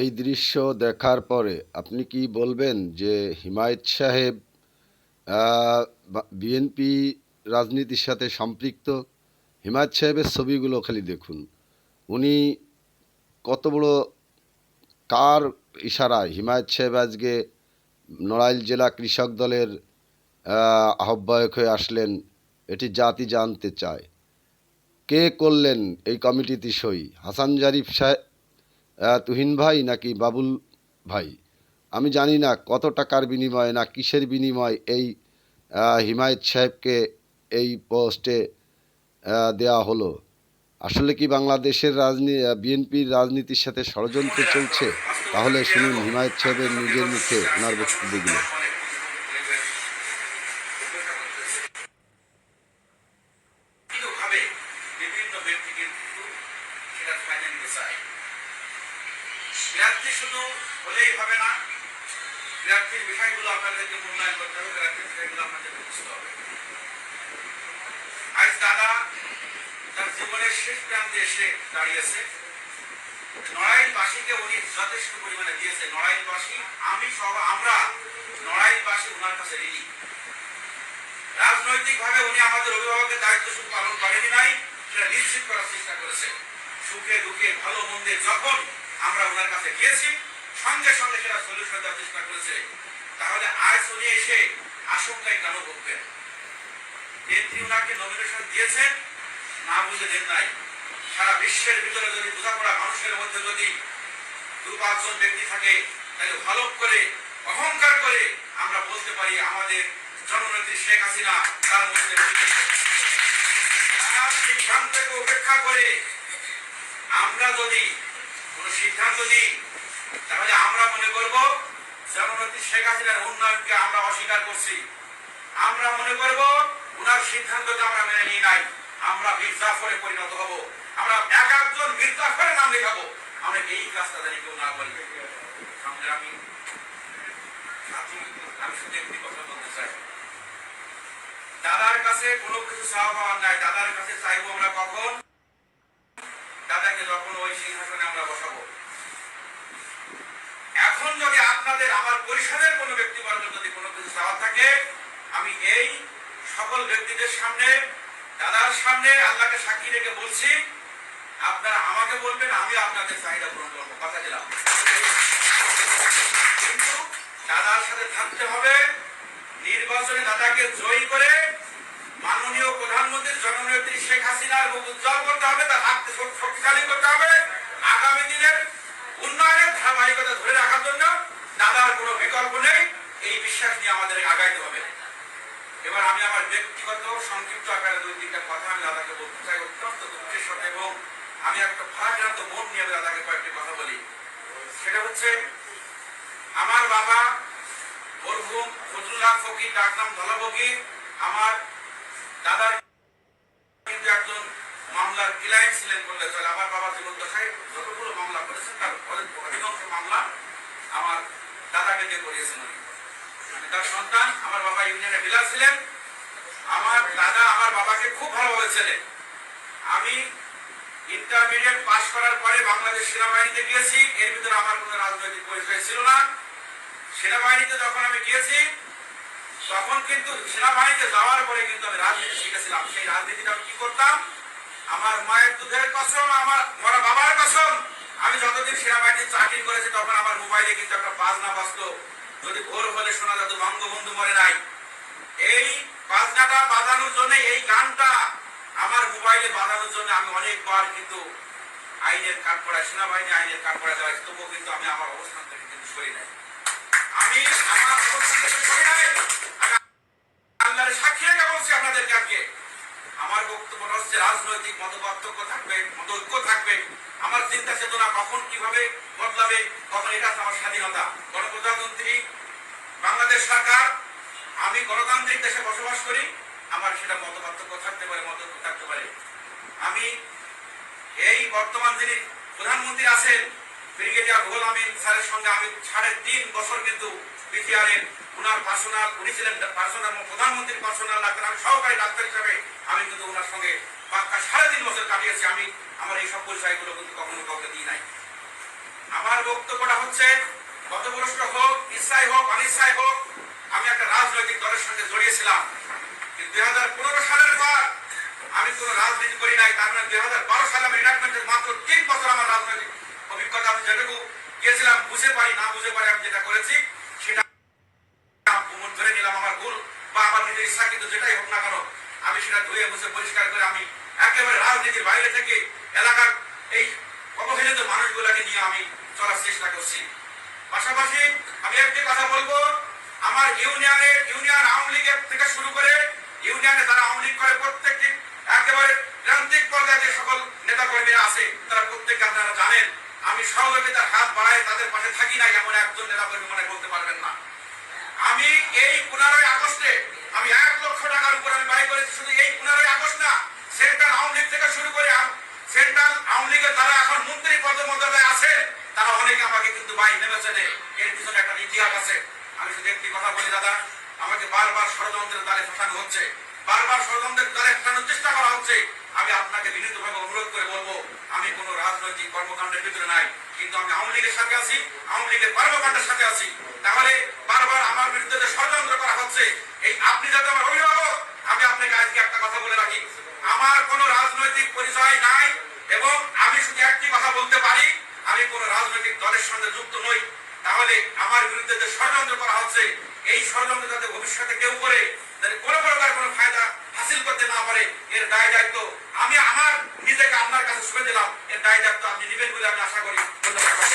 এই দৃশ্য দেখার পরে আপনি কি বলবেন যে হিমায়ত সাহেব বিএনপি রাজনীতির সাথে সম্পৃক্ত? হিমায়ত সাহেবের ছবিগুলো খালি দেখুন। উনি কত বড় কার ইশারায় হিমায়ত সাহেব আজকে নড়াইল জেলা কৃষক দলের আহ্বায়ক হয়ে আসলেন, এটি জাতি জানতে চায়। কে করলেন এই কমিটিতে সই? হাসান জারিফ সাহেব তুহিন ভাই নাকি বাবুল ভাই? আমি জানি না কত টাকার বিনিময়ে না কিসের বিনিময় এই হিমায়ত সাহেবকে এই পোস্টে দেওয়া হলো। আসলে কি বাংলাদেশের রাজনী বিএনপির রাজনীতির সাথে ষড়যন্ত্র চলছে? তাহলে শুনুন হিমায়ত সাহেবের নিজের মুখে ওনার বক্তব্যগুলো বিভিন্নভাবে বিভিন্ন ব্যক্তি কিন্তু সেটা ফাইনাল নিতে চায় প্রার্থী শুধু হলেই হবে না প্রার্থীর বিষয়গুলো আপনাদেরকে মূল্যায়ন হবে। প্রার্থীর বিষয়গুলো বুঝতে উনি আমাদের অভিভাবকের দায়িত্ব শুধু পালন করেনি নাই, সেটা নিশ্চিত করার চেষ্টা করেছে সুখে দুঃখে ভালো মন্দে যখন আমরা ওনার কাছে গিয়েছি, সঙ্গে সঙ্গে সেটা সলিউশন দেওয়ার চেষ্টা করেছে। তাহলে আজ উনি এসে আশঙ্কায় কেন ভুগবেন নেত্রী ওনাকে নমিনেশন দিয়েছেন, না বুঝে দেন নাই। সারা বিশ্বের ভিতরে যদি বোঝাপড়া মানুষের মধ্যে যদি দু পাঁচজন ব্যক্তি থাকে, তাহলে ভালো করে, অহংকার করে আমরা বলতে পারি আমাদের জননেত্রী শেখ হাসিনা তার মধ্যে সিদ্ধান্তকে উপেক্ষা করে আমরা যদি কোন সিদ্ধান্ত নিই, তাহলে আমরা মনে করব জননেত্রী শেখ হাসিনার উন্নয়নকে আমরা অস্বীকার করছি। আমরা মনে করব, উনার সিদ্ধান্তকে আমরা মেনে নিই নাই, আমরা মির্জাফরে পরিণত হব। আমরা এক একজন মির্জাফরের নাম লেখাবো। আমরা এই কাজটা জানি কেউ না করি সংগ্রামী আমি শুধু একটি কথা বলতে চাই। দাদার কাছে কোনো কিছু চাওয়া পাওয়ার নাই। দাদার কাছে চাইব আমরা কখন? দাদাকে যখন ওই সিংহাসনে আমরা বসাবো। এখন যদি আপনাদের আমার পরিষদের কোনো ব্যক্তিবর্গ যদি কোনো কিছু চাওয়া থাকে, আমি এই সকল ব্যক্তিদের সামনে, দাদার সামনে আল্লাহকে সাক্ষী রেখে বলছি, আপনারা আমাকে বলবেন, আমি আপনাদের চাহিদা পূরণ করব। কথা দিলাম। কিন্তু দাদার সাথে থাকতে হবে, নির্বাচনে দাদাকে জয়ী করে মাননীয় প্রধানমন্ত্রী জননেত্রী শেখ হাসিনার মুখ উজ্জ্বল করতে হবে, তার হাতকে শক্তিশালী করতে হবে। আগামী উন্নয়নের ধারাবাহিকতা ধরে রাখার জন্য দাদার কোনো বিকল্প নেই। এই বিশ্বাস নিয়ে আমাদের আগাইতে হবে। এবার আমি আমার ব্যক্তিগত সংক্ষিপ্ত আকারে দুই, তিনটা কথা আমি দাদাকে বলতে চাই। অত্যন্ত দুঃখের সাথে এবং আমি একটা ভারাক্রান্ত মন নিয়ে দাদাকে কয়েকটি কথা বলি। সেটা হচ্ছে, আমার বাবা মরহুম ফজলুল্লাহ ফকির ডাকনাম ধলাবগি আমার দাদার কিন্তু একজন মামলার ক্লায়েন্ট ছিলেন বললে চলে। আমার বাবা জীবদ্দশায় যতগুলো মামলা করেছেন তার অধিক- অধিকাংশ মামলা আমার দিয়ে করিয়েছেন উনি। আমি তার সন্তান, আমার বাবা ইউনিয়নে বিলাস ছিলেন। আমার দাদা আমার বাবাকে খুব ভালোভাবে ছিলেন আমি ইন্টারমিডিয়েট পাশ করার পরে বাংলাদেশ সেনাবাহিনীতে গিয়েছি। এর ভিতরে আমার কোনো রাজনৈতিক পরিচয় ছিল না। সেনাবাহিনীতে যখন আমি গিয়েছি, তখন কিন্তু সেনাবাহিনীতে যাওয়ার পরে কিন্তু আমি রাজনীতি শিখেছিলাম। সেই রাজনীতিটা আমি কি করতাম? আমার মায়ের দুধের কসম, আমার মরা বাবার কসম আমি যতদিন সেনাবাহিনীতে চাকরি করেছি, তখন আমার মোবাইলে কিন্তু একটা বাজনা বাজতো। যদি ভোর হলে শোনা যেত, বঙ্গবন্ধু মরে নাই। এই বাজনাটা বাজানোর জন্য, এই গানটা আমার মোবাইলে বাজানোর জন্য আমি অনেকবার কিন্তু আইনের কাঠ পড়া সেনাবাহিনী আইনের কাঠ পড়া দেওয়া তবুও কিন্তু আমি আমার অবস্থান থেকে কিন্তু সরি নাই। আমি আমার অবস্থান থেকে সরি নাই আমি আল্লাহর সাক্ষী রেখে বলছি আপনাদেরকে আজকে আমার হচ্ছে রাজনৈতিক মতপার্থক্য থাকবে, মতৈক্য থাকবে, আমার চিন্তা চেতনা কখন কীভাবে বদলাবে কখন এটা আমার স্বাধীনতা। গণপ্রজাতন্ত্রী, বাংলাদেশ সরকার, আমি গণতান্ত্রিক দেশে বসবাস করি, আমার সেটা মতপার্থক্য থাকতে পারে, মতৈক্য থাকতে পারে। আমি এই বর্তমান যিনি প্রধানমন্ত্রী আছেন ব্রিগেডিয়ার রুহুল আমিন স্যারের সঙ্গে আমি সাড়ে তিন বছর কিন্তু বিটিআরের উনার পার্সোনাল উনি ছিলেন পার্সোনাল প্রধানমন্ত্রীর পার্সোনাল ডাক্তার আমি সহকারী ডাক্তার হিসাবে আমি কিন্তু ওনার সঙ্গে পাক্কা সাড়ে তিন বছর কাটিয়েছি। আমি আমার এই সব পরিচয়গুলো কিন্তু কখনো কাউকে দিই নাই। আমার বক্তব্যটা হচ্ছে গতবর্ষ হোক ইচ্ছাই হোক, অনিচ্ছাই হোক, আমি একটা রাজনৈতিক দলের সঙ্গে জড়িয়েছিলাম। দুই হাজার পনেরো সালের পর আমি কোনো রাজনীতি করি নাই। তার মানে দুই হাজার বারো সালে আমি রিটায়ারমেন্টের মাত্র তিন বছর আমার রাজনৈতিক বুঝে পারি, না বুঝে পারি আমি যেটা করেছি, সেটা ধরে নিলাম আমার ভুল, বা আমার নিজের ইচ্ছা, কিন্তু যেটাই হোক না কেন, আমি সেটা ধুয়ে মুছে পরিষ্কার করে আমি একেবারে রাজনীতির বাইরে থেকে এলাকার এই অবহেলিত মানুষগুলোকে নিয়ে আমি চলার চেষ্টা করছি। পাশাপাশি আমি একটি কথা বলব, আমার ইউনিয়নে, ইউনিয়ন আওয়ামী লীগের থেকে শুরু করে ইউনিয়নে যারা আওয়ামী লীগ করে, প্রত্যেকটি একেবারে প্রান্তিক পর্যায়ে যে সকল নেতা কর্মীরা আছে, তারা প্রত্যেকে আপনারা জানেন। আমি সহযোগিতার হাত বাড়ায় তাদের পাশে থাকি না, এমন একজন নেতা মনে বলতে পারবেন না। আমি এই পনেরোই আগস্টে আমি এক লক্ষ টাকার উপর আমি ব্যয় করেছি, শুধু এই পনেরোই আগস্ট না, সেন্ট্রাল আওয়ামী লীগ থেকে শুরু করে সেন্ট্রাল আওয়ামী লীগের যারা এখন মন্ত্রী পদমর্যাদায় আছে তারা অনেকে আমাকে কিন্তু বাই নেমেছে এর পিছনে একটা ইতিহাস আছে। আমি শুধু একটি কথা বলি, দাদা, আমাকে বারবার ষড়যন্ত্রের দ্বারে ফাঁসানো হচ্ছে। বারবার ষড়যন্ত্রের দ্বারে ফাঁসানোর চেষ্টা করা হচ্ছে। আমি আপনাকে বিনীতভাবে অনুরোধ করে বলব, আমি কোনো রাজনৈতিক কর্মকাণ্ডের ভিতরে নাই, কিন্তু আমি আওয়ামী লীগের সাথে আছি, আওয়ামী লীগের কর্মকাণ্ডের সাথে আছি। তাহলে বারবার আমার বিরুদ্ধে যে ষড়যন্ত্র করা হচ্ছে। এই আপনি যাতে আমার অভিভাবক, আমি আপনাকে আজকে একটা কথা বলে রাখি। আমার কোনো রাজনৈতিক পরিচয় নাই এবং আমি শুধু একটি কথা বলতে পারি, আমি কোনো রাজনৈতিক দলের সঙ্গে যুক্ত নই। তাহলে আমার বিরুদ্ধে যে ষড়যন্ত্র করা হচ্ছে, এই ষড়যন্ত্র যাতে ভবিষ্যতে কেউ করে যাতে কোনো প্রকার কোনো ফায়দা হাসিল করতে না পারে, এর দায় দায়িত্ব আমি আমার নিজেকে আপনার কাছে শুনে দিলাম। এর দায় দায়িত্ব আপনি নেবেন বলে আমি আশা করি। ধন্যবাদ